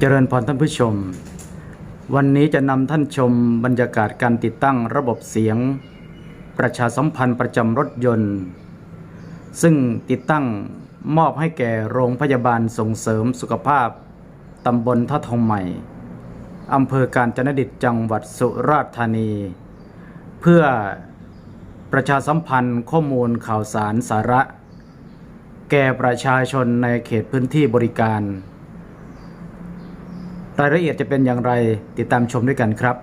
เจริญพรท่านผู้ชม วันนี้จะนำท่านชมบรรยากาศการติดตั้งระบบเสียง ประชาสัมพันธ์ประจำรถยนต์ ซึ่งติดตั้งมอบให้แก่โรงพยาบาลส่งเสริมสุขภาพตำบลท่าทองใหม่อำเภอการจนดิตจังหวัดสุราษฎร์ธานี เพื่อประชาสัมพันธ์ข้อมูลข่าวสารสาระ แก่ประชาชนในเขตพื้นที่บริการ รายละเอียดจะเป็นอย่างไรติดตามชมด้วยกันครับ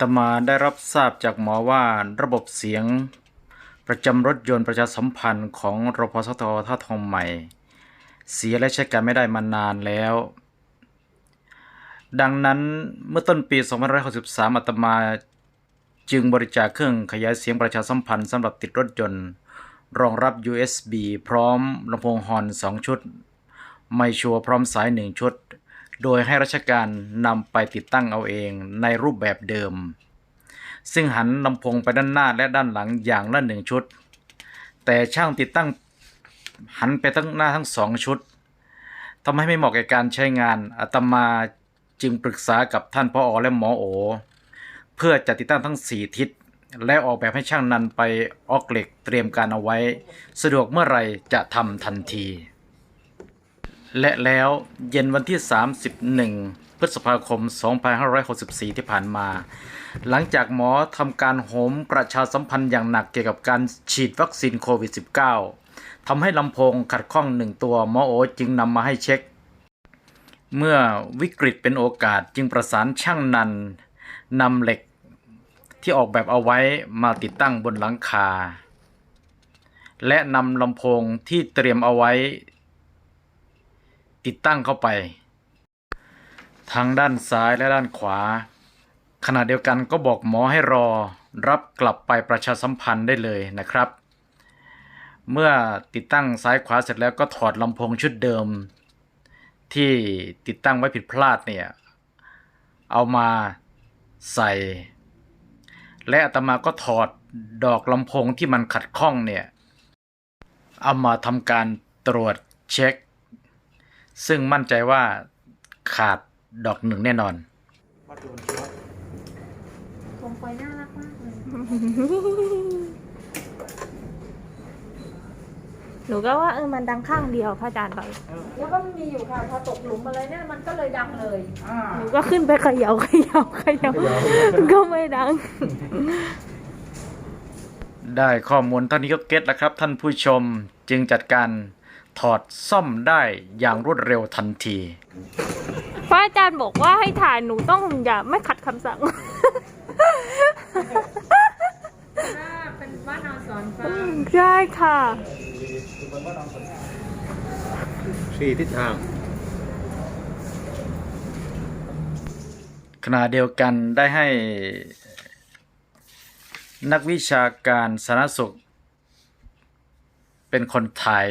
ตมาได้รับทราบจากหมอว่าระบบเสียง ประจำรถยนต์ประชาสัมพันธ์ของรพสตท่าทองใหม่ เสียและใช้การไม่ได้มานานแล้ว ดังนั้นเมื่อต้นปี2563อาตมาจึงบริจาคเครื่องขยายเสียงประชาสัมพันธ์สำหรับติดรถยนต์ รองรับ USB พร้อมลำโพงฮอน2ชุด ไมชัวพร้อมสาย 1 ชุด โดยให้ราชการนำไปติดตั้งเอาเองในรูปแบบเดิม ซึ่งหันลำโพงไปด้านหน้าและด้านหลังอย่างละหนึ่งชุด แต่ช่างติดตั้งหันไปทั้งหน้าทั้งสองชุดทำให้ไม่เหมาะแก่การใช้งานอาตมาจึงปรึกษากับท่านพ่ออและหมอโอ เพื่อจะติดตั้งทั้ง 4 ทิศ และออกแบบให้ช่างนันไปออกเหล็กเตรียมการเอาไว้ สะดวกเมื่อไรจะทำทันที และแล้วเย็นวันที่ 31 พฤษภาคม 2564 ที่ผ่านมา หลังจากหมอทำการโหมประชาสัมพันธ์อย่างหนักเกี่ยวกับการฉีดวัคซีนโควิด -19 ทำให้ลำโพงขัดข้องหนึ่งตัวหมอโอจึงนำมาให้เช็ค เมื่อวิกฤตเป็นโอกาสจึงประสานช่างนันนำเหล็กที่ออกแบบเอาไว้มาติดตั้งบนหลังคา และนำลำโพงที่เตรียมเอาไว้ ติดตั้งเข้าไป ทั้งด้านซ้ายและด้านขวา ขณะเดียวกันก็บอกหมอให้รอรับกลับไปประชาสัมพันธ์ได้เลยนะครับ เมื่อติดตั้งซ้ายขวาเสร็จแล้วก็ถอดลำโพงชุดเดิม ที่ติดตั้งไว้ผิดพลาดเนี่ย เอามาใส่ และอาตมาก็ถอดดอกลำโพงที่มันขัดข้องเนี่ย เอามาทำการตรวจเช็ค ซึ่งมั่นใจว่าขาดดอกหนึ่งแน่นอนโคมไฟน่ารักมากเลยหนูก็ว่าเออมันดังข้างเดียวพระอาจารย์บอกแล้วก็มันมีอยู่ค่ะพอตกหลุมอะไรเนี่ยมันก็เลยดังเลยหนูก็ขึ้นไปเขย่าเขย่าเขย่าก็ไม่ดัง ได้ข้อมูลเท่านี้ก็เก็ตแล้วครับ ท่านผู้ชมจึงจัดการ ถอดซ่อมได้อย่างรวดเร็วทันที พระอาจารย์บอกว่าให้ถ่ายหนูต้องอย่าไม่ขัดคำสั่งเป็นบ้านนอนสอนฟ้าใช่ค่ะ สี่ทิศทาง ขณะเดียวกันได้ให้นักวิชาการสาธารณสุข เป็นคนถ่าย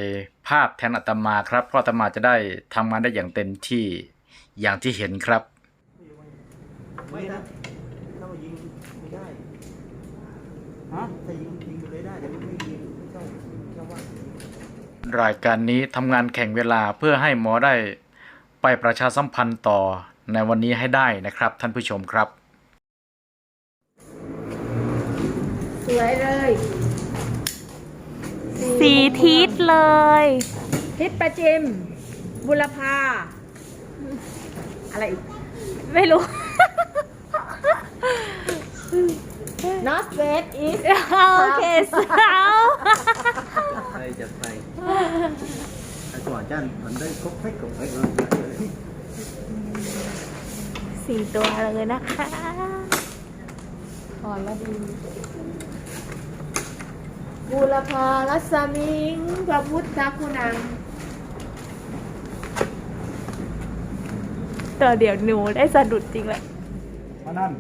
ภาพแทนอาตมาครับ เพราะอาตมาจะได้ทำงานได้อย่างเต็มที่อย่างที่เห็นครับไม่นะถ้ามายิงไม่ได้ฮะถ้ายิงยิงไปเลยได้แต่ไม่ยิงเจ้าเจ้าว่ารายการนี้ทำงานแข่งเวลาเพื่อให้หมอได้ไปประชาสัมพันธ์ต่อในวันนี้ให้ได้นะครับ ท่านผู้ชมครับ สวยเลย สีทิศเลย ทิศประจิม บุรพา อะไรอีก ไม่รู้ north west east โอเคสาวใครจะไปไอ้ตัวอาจารย์มันได้ครบให้ครบให้เลยสี่ตัวเลยนะคะอ่อนละดี บุรพารัศมิงพระพุทธคุณังตัวเดี๋ยวหนูได้สะดุดจริงแหละเพราะนั่น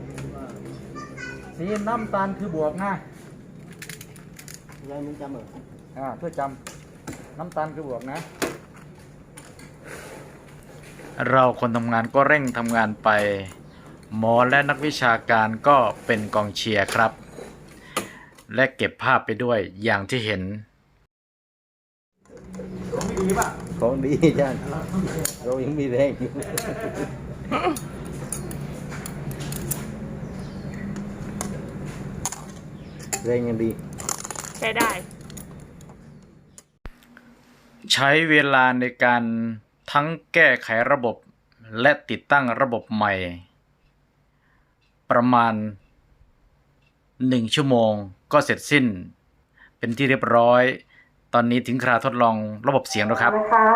สีน้ำตาลคือบวกนะยายมึงจำเหรออ่าเพื่อจำน้ำตาลคือบวกนะ เราคนทำงานก็เร่งทำงานไป หมอและนักวิชาการก็เป็นกองเชียร์ครับ และเก็บภาพไปด้วยอย่างที่เห็น ของดีอาจารย์เรายังมีแรงอยู่แรงยังดี ใช้ได้ ใช้เวลาในการทั้งแก้ไขระบบและติดตั้งระบบใหม่ ประมาณ 1ชั่วโมงก็เสร็จสิ้น เป็นที่เรียบร้อย ตอนนี้ถึงคราทดลองระบบเสียงแล้วครับนะคะ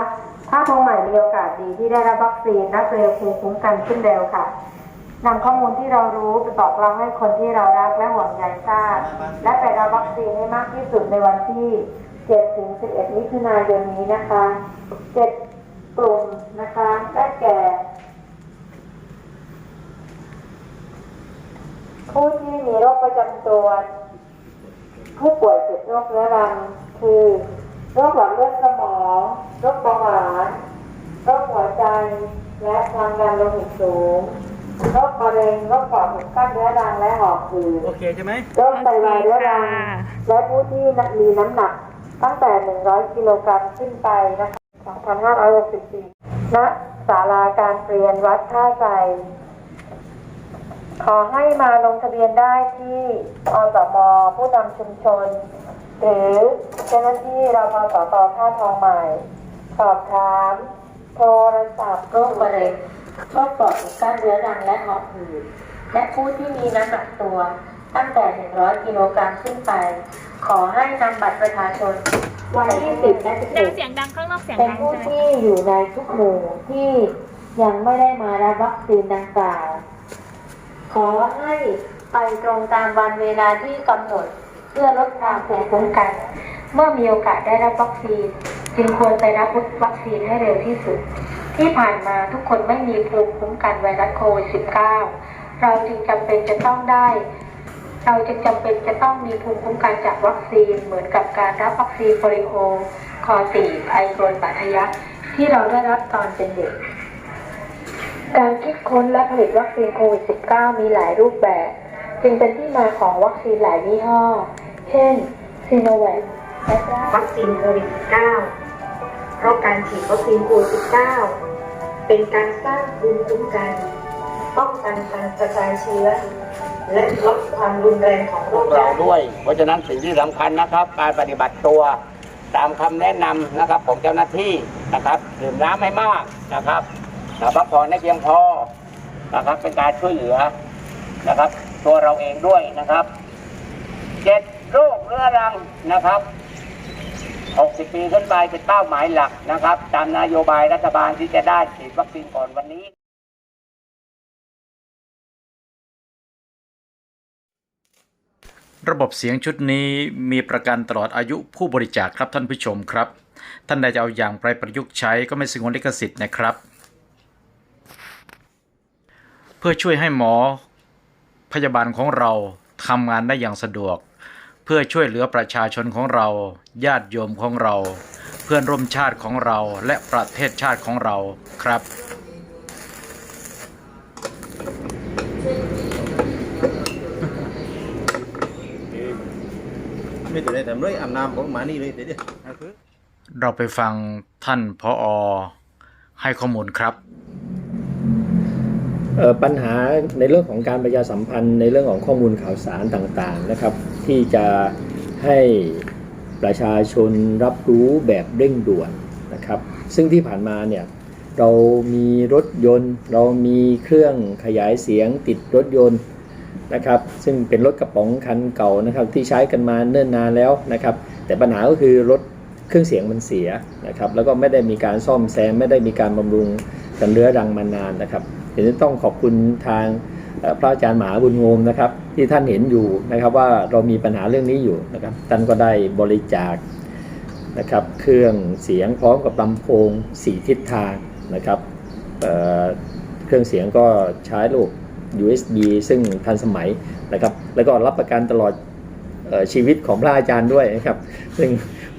ถ้าทงใหม่มีโอกาสดีที่ได้รับวัคซีนและเร็วภูมิคุ้มกันขึ้นเร็วค่ะนำข้อมูลที่เรารู้ไปบอกเล่าให้คนที่เรารักและห่วงใยทราบและไปรับวัคซีนให้มากที่สุดในวันที่7ถึง11มิถุนายนนี้นะคะ7กลุ่มนะคะได้แก่ ผู้ที่มีโรคประจำตัว ผู้ป่วยติดโรคเรื้อรังคือโรคหลอดเลือดสมองโรคเบาหวานโรคหัวใจและความดันโลหิตสูงโรคมะเร็งโรคปอดหุบกั้นเรื้อรังและหอบหืดโอเคใช่ไหมโรคไตวายเรื้อรังค่ะและผู้ที่มีน้ำหนักตั้งแต่ 100 กิโลกรัมขึ้นไปนะคะ2564ณศาลาการเปลี่ยนวัดท่าไทร ขอให้มาลงทะเบียนได้ที่อสมผู้นำชุมชน หรือเจ้าหน้าที่รพสตท่าทองใหม่ สอบถาม โทรศัพท์โรคมะเร็งโรคปอดอุดกั้นเรื้อรังและหอบหืดและผู้ที่มีน้ำหนักตัว ตั้งแต่ 100 กิโลกรัมขึ้นไป ขอให้นำบัตรประชาชนวันที่10และดัง11เสียงดังข้างนอกเสียงเป็นดังผู้ใช่ไหมที่อยู่ในทุกหมู่ที่ยังไม่ได้มารับวัคซีนดังกล่าว ขอให้ไปตรงตามวันเวลาที่กำหนด เพื่อลดความภูมิคุ้มกัน เมื่อมีโอกาสได้รับวัคซีน จึงควรไปรับวัคซีนให้เร็วที่สุด ที่ผ่านมาทุกคนไม่มีภูมิคุ้มกันไวรัสโควิด -19 เราจึงจำเป็นจะต้องได้ เราจึงจำเป็นจะต้องมีภูมิคุ้มกันจากวัคซีนเหมือนกับการรับวัคซีนโปลิโอคอตีบไอโกรนบาดทะยักที่เราได้รับตอนเป็นเด็ก การคิดค้นและผลิตวัคซีนโควิด -19 มีหลายรูปแบบ จึงเป็นที่มาของวัคซีนหลายยี่ห้อ เช่นซีโนแวควัคซีนโควิด -19 เพราะการฉีดวัคซีนโควิด -19 เป็นการสร้างภูมิคุ้มกันป้องกันการกระจายเชื้อ และลดความรุนแรงของโรพวคกเราร้ายด้วย เพราะฉะนั้นสิ่งที่สำคัญนะครับ การปฏิบัติตัวตามคำแนะนำนะครับของเจ้าหน้าที่นะครับดื่มน้ำให้มากนะครับนะ พักผ่อนให้เพียงพอนะครับเป็นการช่วยเหลือนะครับ ตัวเราเองด้วยนะครับเจ็ดโรคเรื้อรังนะครับ60 ปีขึ้นไปเป็นเป้าหมายหลักนะครับ ตามนโยบายรัฐบาลที่จะได้ฉีดวัคซีนก่อนวันนี้ ระบบเสียงชุดนี้มีประกันตลอดอายุผู้บริจาคครับท่านผู้ชมครับ ท่านใดจะเอาอย่างไปประยุกต์ใช้ก็ไม่สงวนลิขสิทธิ์นะครับ เพื่อช่วยให้หมอพยาบาลของเราทำงานได้อย่างสะดวก เพื่อช่วยเหลือประชาชนของเรา ญาติโยมของเรา เพื่อนร่วมชาติของเราและประเทศชาติของเราครับไม่ตัวไหนทำไรอาบน้ำของหมานี่เลยเดี๋ยวเดี๋ยวเราไปฟังท่านพออให้ข้อมูลครับเอ่อ ปัญหาในเรื่องของการประชาสัมพันธ์ในเรื่องของข้อมูลข่าวสารต่างๆนะครับ ที่จะให้ประชาชนรับรู้แบบเร่งด่วนนะครับ ซึ่งที่ผ่านมาเนี่ยเรามีรถยนต์ เรามีเครื่องขยายเสียงติดรถยนต์นะครับ ซึ่งเป็นรถกระป๋องคันเก่านะครับ ที่ใช้กันมาเนิ่นนานแล้วนะครับ แต่ปัญหาก็คือรถเครื่องเสียงมันเสียนะครับ แล้วก็ไม่ได้มีการซ่อมแซมไม่ได้มีการบำรุงกันเรื้อรังมานานนะครับ เดี๋ยวต้องขอบคุณทางพระอาจารย์หมหาบุญโฮมนะครับ ที่ท่านเห็นอยู่นะครับว่าเรามีปัญหาเรื่องนี้อยู่นะครับท่านก็ได้บริจาคนะครับเครื่องเสียงพร้อมกับลำโพงสี่ทิศทางนะครับเเครื่องเสียงก็ใช้ระบบ USB ซึ่งทันสมัยนะครับแล้วก็รับประกันตลอดออชีวิตของพระอาจารย์ด้วยนะครับ ซึ่ง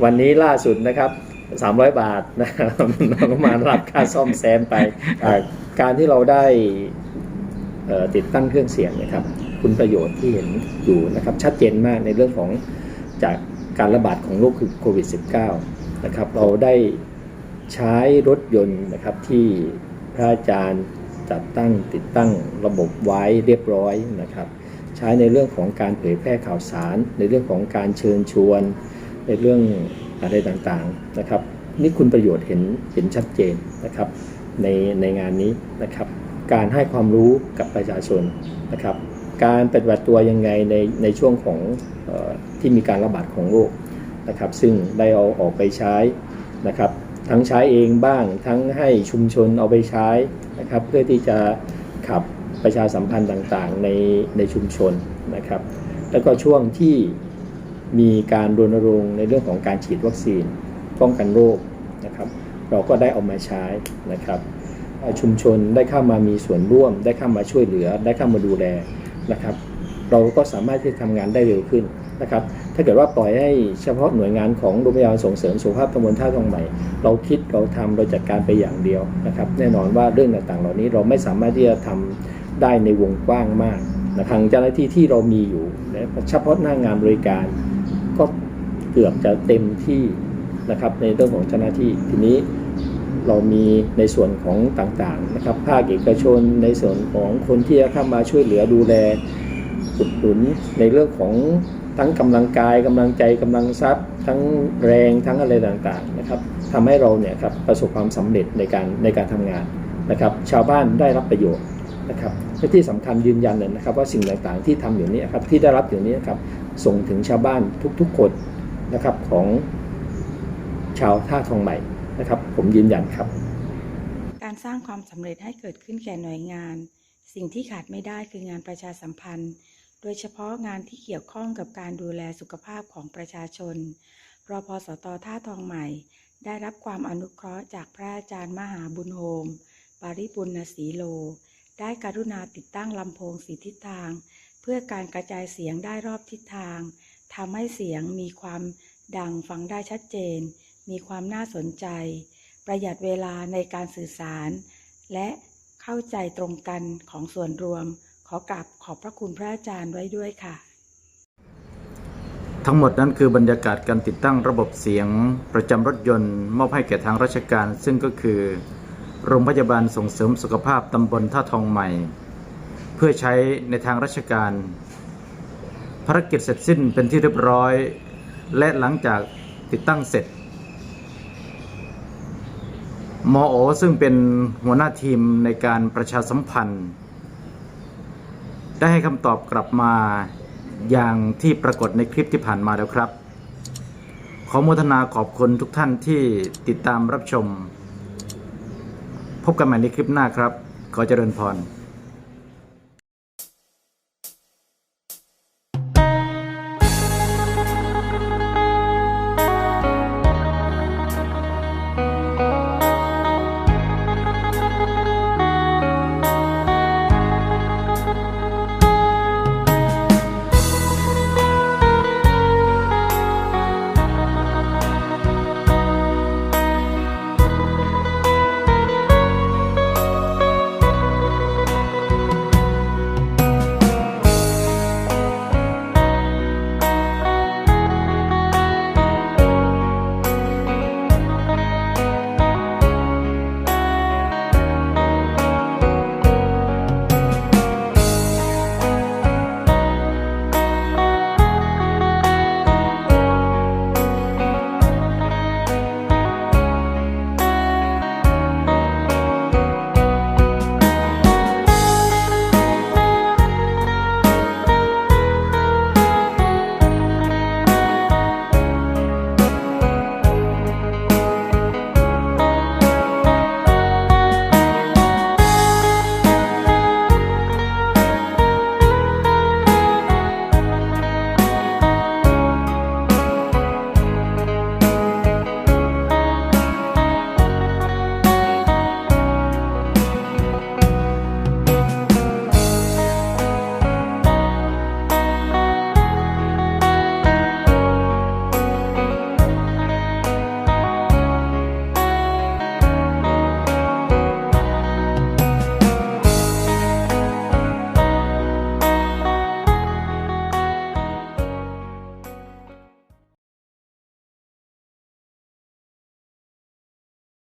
วันนี้ล่าสุดนะครับ 300 บาทนะครับเราก็มารับค่าซ่อมแซมไป การที่เราได้ติดตั้งเครื่องเสียงนะครับ คุณประโยชน์ที่เห็นอยู่นะครับ ชัดเจนมากในเรื่องของจากการระบาดของโรคคือโควิด -19 นะครับ เราได้ใช้รถยนต์นะครับที่พระอาจารย์จัดตั้งติดตั้งระบบไว้เรียบร้อยนะครับ ใช้ในเรื่องของการเผยแพร่ข่าวสาร ในเรื่องของการเชิญชวน ในเรื่องอะไรต่างๆนะครับ นี่คุณประโยชน์เห็นเห็นชัดเจนนะครับ ในในงานนี้นะครับ การให้ความรู้กับประชาชนนะครับ การปฏิบัติตัวยังไงในในช่วงของออที่มีการระบาดของโรคนะครับ ซึ่งได้เอาออกไปใช้นะครับ ทั้งใช้เองบ้าง ทั้งให้ชุมชนเอาไปใช้นะครับ เพื่อที่จะขับประชาสัมพันธ์ต่างๆในในชุมชนนะครับ แล้วก็ช่วงที่มีการรณรงค์ในเรื่องของการฉีดวัคซีนป้องกันโรคนะครับ เราก็ได้เอามาใช้นะครับ ชุมชนได้เข้ามามีส่วนร่วม ได้เข้ามาช่วยเหลือ ได้เข้ามาดูแลนะครับ เราก็สามารถที่จะทำงานได้เร็วขึ้นนะครับ ถ้าเกิดว่าปล่อยให้เฉพาะหน่วยงานของโรงพยาบาลส่งเสริมสุขภาพตำบลท่าทองใหม่ เราคิดเราทำเราจัดการไปอย่างเดียวนะครับ แน่นอนว่าเรื่องต่างๆ เหล่านี้เราไม่สามารถที่จะทำได้ในวงกว้างมากนะทางเจ้าหน้าที่ที่เรามีอยู่นะเฉพาะหน้างานบริการก็เกือบจะเต็มที่นะครับในเรื่องของเจ้าหน้าที่ทีนี้ เรามีในส่วนของต่างๆนะครับภาคเอกชนในส่วนของคนที่จะเข้ามาช่วยเหลือดูแลอุดหนุนในเรื่องของทั้งกำลังกายกำลังใจกำลังทรัพย์ ทั้งแรงทั้งอะไรต่างๆนะครับทำให้เราเนี่ยครับประสบความสำเร็จในการในการทำงานนะครับชาวบ้านได้รับประโยชน์นะครับและที่สำคัญยืนยันเลยนะครับว่าสิ่งต่างๆที่ทำอยู่นี้ครับที่ได้รับอยู่นี้นะครับส่งถึงชาวบ้านทุกๆคนนะครับของชาวท่าทองใหม่ นะครับ ผมยืนยันครับ การสร้างความสำเร็จให้เกิดขึ้นแก่หน่วยงาน สิ่งที่ขาดไม่ได้คืองานประชาสัมพันธ์ โดยเฉพาะงานที่เกี่ยวข้องกับการดูแลสุขภาพของประชาชนรพสตท่าทองใหม่ ได้รับความอนุเคราะห์จากพระอาจารย์มหาบุญโฮม ปาริปุณณศีโล ได้กรุณาติดตั้งลำโพงสีทิศทาง เพื่อการกระจายเสียงได้รอบทิศทางทำให้เสียงมีความดังฟังได้ชัดเจน มีความน่าสนใจ ประหยัดเวลาในการสื่อสาร และเข้าใจตรงกันของส่วนรวม ขอกราบขอบพระคุณพระอาจารย์ไว้ด้วยค่ะ ทั้งหมดนั้นคือบรรยากาศการติดตั้งระบบเสียงประจำรถยนต์ มอบให้แก่ทางราชการ ซึ่งก็คือ โรงพยาบาลส่งเสริมสุขภาพตำบลท่าทองใหม่ เพื่อใช้ในทางราชการ ภารกิจเสร็จสิ้นเป็นที่เรียบร้อย และหลังจากติดตั้งเสร็จ หมอโอซึ่งเป็นหัวหน้าทีมในการประชาสัมพันธ์ ได้ให้คำตอบกลับมาอย่างที่ปรากฏในคลิปที่ผ่านมาแล้วครับ ขอโมทนาขอบคุณทุกท่านที่ติดตามรับชม พบกันใหม่ในคลิปหน้าครับ ขอเจริญพร